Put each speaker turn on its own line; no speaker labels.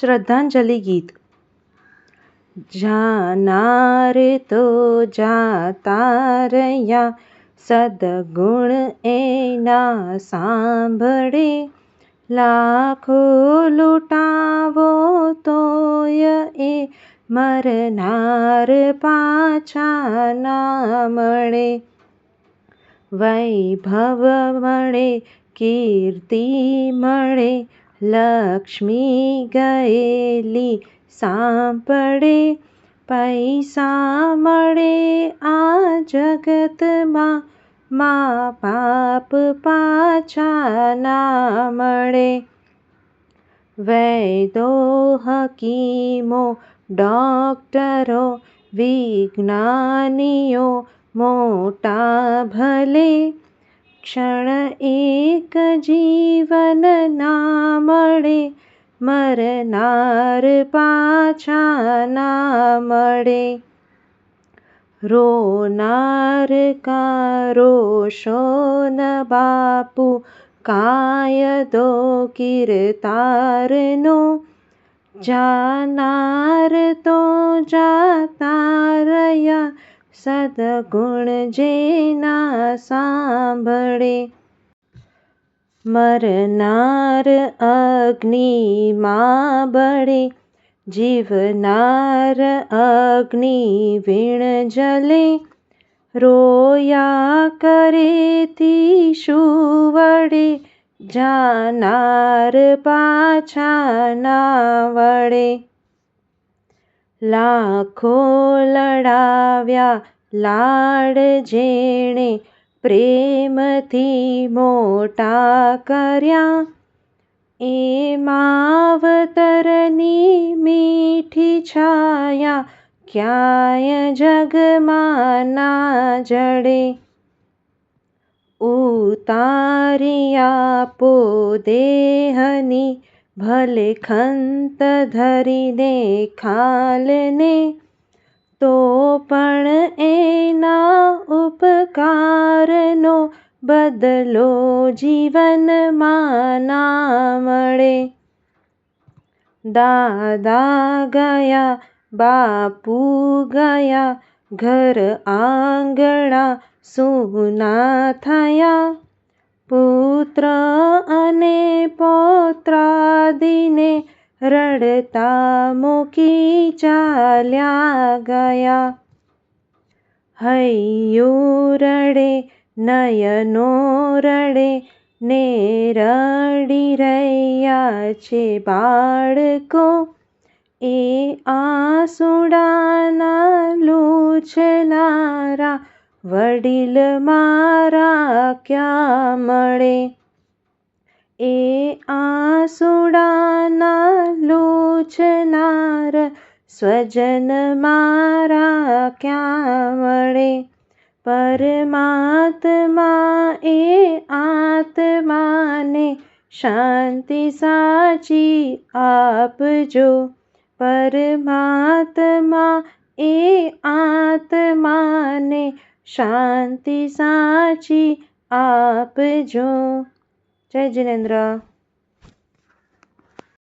શ્રદ્ધાંજલિ ગીત. જાનાર તો જાતા રહ્યા સદગુણ એના સાંભળે. લાખો લૂંટાવો તોય એ મરનાર પાછા ના મળે. વૈભવ મળે કીર્તિ મળે લક્ષ્મી ગયેલી સાંભળે, પૈસા મળે આ જગતમાં, મા બાપ પાછા ના મળે. વૈદો, હકીમો, ડોક્ટરો, વિજ્ઞાનીઓ, મોટા ભલે ક્ષણ એક જીવન ના મળે મરનાર પાછા ના મળે રોનાર કારો શોન બાપુ કાયદો કીર્તારનો. જાનાર તો જાતા રહ્યા સદગુણ જેના સાંભળે મરનાર અગ્નિમાં બળે, જીવનાર અગ્નિ વીણ જલે, રોયા કરેથી શું વળે જાનાર પાછા ના વળે લાખો લડાવ્યા લાડ જેણે પ્રેમથી મોટા કર્યા. એ માવતરની મીઠી છાયા ક્યાંય જગમાં ના જડે. ઉતારી આપો દેહની ભલે ખંત ધરીને ખાલને, તો પણ એના ઉપકારનો બદલો જીવનમાં ના મળે. દાદા ગયા, બાપુ ગયા, ઘર આંગણા સૂના થયા. પુત્ર અને પૌત્રાદિને રડતા મૂકી ચાલ્યા ગયા. હૈયું રડે નયનો રડે ને રડી રહ્યા છે બાળકો. એ આસુડાના લૂછનારા વડીલ મારા ક્યાં મળે એ આંસુડાના લૂછનાર સ્વજન મારા ક્યાં મળે પરમાત્મા એ આત્માને શાંતિ સાચી આપજો પરમાત્મા એ આત્માને શાંતિ સાચી આપજો. જય જિનેન્દ્ર.